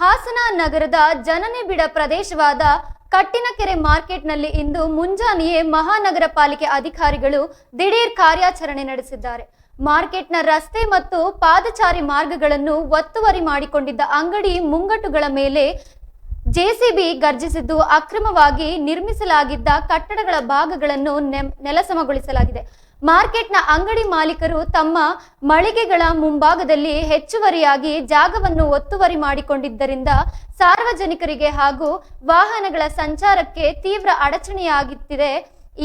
ಹಾಸನ ನಗರದ ಜನನಿಬಿಡ ಪ್ರದೇಶವಾದ ಕಟ್ಟಿನಕೆರೆ ಮಾರ್ಕೆಟ್ನಲ್ಲಿ ಇಂದು ಮುಂಜಾನೆಯೇ ಮಹಾನಗರ ಪಾಲಿಕೆ ಅಧಿಕಾರಿಗಳು ದಿಢೀರ್ ಕಾರ್ಯಾಚರಣೆ ನಡೆಸಿದ್ದಾರೆ. ಮಾರ್ಕೆಟ್ನ ರಸ್ತೆ ಮತ್ತು ಪಾದಚಾರಿ ಮಾರ್ಗಗಳನ್ನು ಒತ್ತುವರಿ ಮಾಡಿಕೊಂಡಿದ್ದ ಅಂಗಡಿ ಮುಂಗಟ್ಟುಗಳ ಮೇಲೆ ಜೆಸಿಬಿ ಗರ್ಜಿಸಿದ್ದು ಅಕ್ರಮವಾಗಿ ನಿರ್ಮಿಸಲಾಗಿದ್ದ ಕಟ್ಟಡಗಳ ಭಾಗಗಳನ್ನು ನೆಲಸಮಗೊಳಿಸಲಾಗಿದೆ. ಮಾರ್ಕೆಟ್ನ ಅಂಗಡಿ ಮಾಲೀಕರು ತಮ್ಮ ಮಳಿಗೆಗಳ ಮುಂಭಾಗದಲ್ಲಿ ಹೆಚ್ಚುವರಿಯಾಗಿ ಜಾಗವನ್ನು ಒತ್ತುವರಿ ಮಾಡಿಕೊಂಡಿದ್ದರಿಂದ ಸಾರ್ವಜನಿಕರಿಗೆ ಹಾಗೂ ವಾಹನಗಳ ಸಂಚಾರಕ್ಕೆ ತೀವ್ರ ಅಡಚಣೆಯಾಗುತ್ತಿದೆ.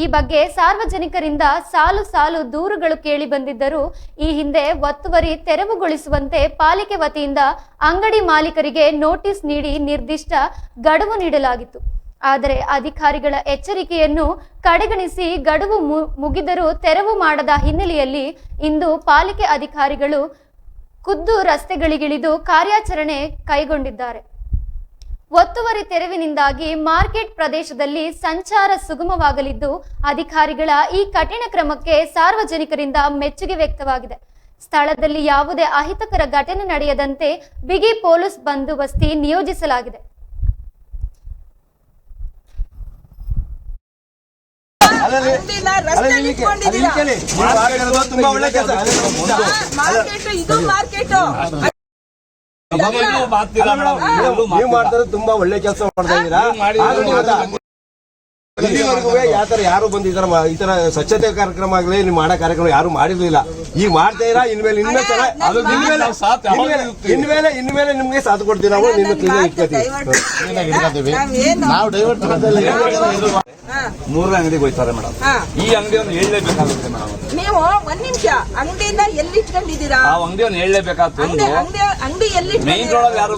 ಈ ಬಗ್ಗೆ ಸಾರ್ವಜನಿಕರಿಂದ ಸಾಲು ಸಾಲು ದೂರುಗಳು ಕೇಳಿ ಬಂದಿದ್ದರೂ ಈ ಹಿಂದೆ ಒತ್ತುವರಿ ತೆರವುಗೊಳಿಸುವಂತೆ ಪಾಲಿಕೆ ವತಿಯಿಂದ ಅಂಗಡಿ ಮಾಲೀಕರಿಗೆ ನೋಟಿಸ್ ನೀಡಿ ನಿರ್ದಿಷ್ಟ ಗಡುವು ನೀಡಲಾಗಿತ್ತು. ಆದರೆ ಅಧಿಕಾರಿಗಳ ಎಚ್ಚರಿಕೆಯನ್ನು ಕಡೆಗಣಿಸಿ ಗಡುವು ಮುಗಿದರೂ ತೆರವು ಮಾಡದ ಹಿನ್ನೆಲೆಯಲ್ಲಿ ಇಂದು ಪಾಲಿಕೆ ಅಧಿಕಾರಿಗಳು ಖುದ್ದು ರಸ್ತೆಗಳಿಗಿಳಿದು ಕಾರ್ಯಾಚರಣೆ ಕೈಗೊಂಡಿದ್ದಾರೆ. ಒತ್ತುವರಿ ತೆರವಿನಿಂದಾಗಿ ಮಾರ್ಕೆಟ್ ಪ್ರದೇಶದಲ್ಲಿ ಸಂಚಾರ ಸುಗಮವಾಗಲಿದ್ದು, ಅಧಿಕಾರಿಗಳ ಈ ಕಠಿಣ ಕ್ರಮಕ್ಕೆ ಸಾರ್ವಜನಿಕರಿಂದ ಮೆಚ್ಚುಗೆ ವ್ಯಕ್ತವಾಗಿದೆ. ಸ್ಥಳದಲ್ಲಿ ಯಾವುದೇ ಅಹಿತಕರ ಘಟನೆ ನಡೆಯದಂತೆ ಬಿಗಿ ಪೊಲೀಸ್ ಬಂದೋಬಸ್ತಿ ನಿಯೋಜಿಸಲಾಗಿದೆ. ತುಂಬಾ ಒಳ್ಳೆ ಕೆಲಸ. ಮಾರ್ಕೆಟ್ ಇದು. ಮಾರ್ಕೆಟ್ ನೀವು ಮಾಡ್ತಾರೆ ತುಂಬಾ ಒಳ್ಳೆ ಕೆಲಸ ಮಾಡ್ತಾ ಇದ್ದೀರಾ? ಇಲ್ಲಿವರೆಗೂ ಯಾವ ತರ ಯಾರು ಬಂದು ಈ ತರ ಈ ತರ ಸ್ವಚ್ಛತೆ ಕಾರ್ಯಕ್ರಮ ಆಗಲಿ ನೀವು ಮಾಡೋ ಕಾರ್ಯಕ್ರಮ ಯಾರು ಮಾಡಿರ್ಲಿಲ್ಲ. ಈಗ ಮಾಡ್ತಾ ಇರಾ ಇನ್ಮೇಲೆ ಇನ್ನೂ ಚೆನ್ನಾಗಿ ಅದು ಇನ್ಮೇಲೆ ಇನ್ಮೇಲೆ ಇನ್ಮೇಲೆ ಇನ್ಮೇಲೆ ನಿಮ್ಗೆ ಸಾಥ್ ಕೊಡ್ತೀವಿ ನಾವು. ನಿಮ್ಮ ಕ್ಲೀನ್ ಇಟ್ಕೋತೀವಿ ನಾವು ಡೈವರ್ಟ್ ಮೂರನೇ ಅಂಗಡಿಗೆ ಹೋಯ್ತಾರೆ ಮೇಡಮ್. ಈ ಅಂಗಡಿಯನ್ನು ಹೇಳಲೇಬೇಕಾಗುತ್ತೆ ಮೇಡಮ್ ನೀವು ಒಂದ್ ನಿಮಿಷ ಅಂಗಡಿಯಿಂದ ಎಲ್ಲಿ ಇಟ್ಕೊಂಡಿದ್ದೀರಾ? ಆ ಅಂಗಡಿ ಅಂಗಡಿ ಅಂಗಡಿ ಎಲ್ಲಿ ಮೇನ್ ರೋಡ್ ಅಲ್ಲಿ ಯಾರು